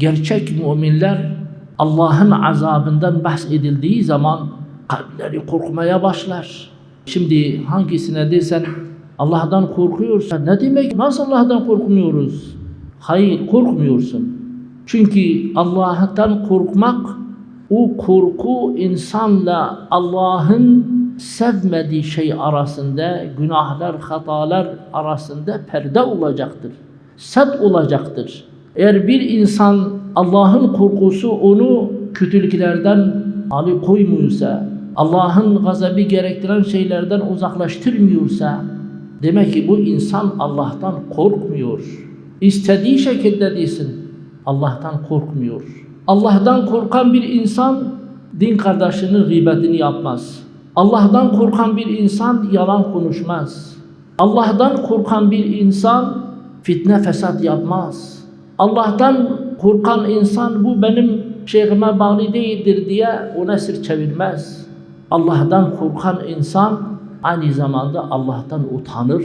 gerçek müminler Allah'ın azabından bahsedildiği zaman kalpleri korkmaya başlar. Şimdi hangisine desen Allah'tan korkuyorsa ne demek? Nasıl Allah'tan korkmuyoruz? Hayır korkmuyorsun. Çünkü Allah'tan korkmak o korku insanla Allah'ın sevmediği şey arasında, günahlar, hatalar arasında perde olacaktır. Set olacaktır. Eğer bir insan Allah'ın korkusu onu kötülüklerden alıkoymuyorsa, Allah'ın gazabı gerektiren şeylerden uzaklaştırmıyorsa, demek ki bu insan Allah'tan korkmuyor. İstediği şekilde desin, Allah'tan korkmuyor. Allah'tan korkan bir insan din kardeşinin gıybetini yapmaz. Allah'tan korkan bir insan yalan konuşmaz. Allah'tan korkan bir insan fitne fesat yapmaz. Allah'tan korkan insan bu benim şeyhime bağlı değildir diye ona sır çevirmez. Allah'tan korkan insan aynı zamanda Allah'tan utanır.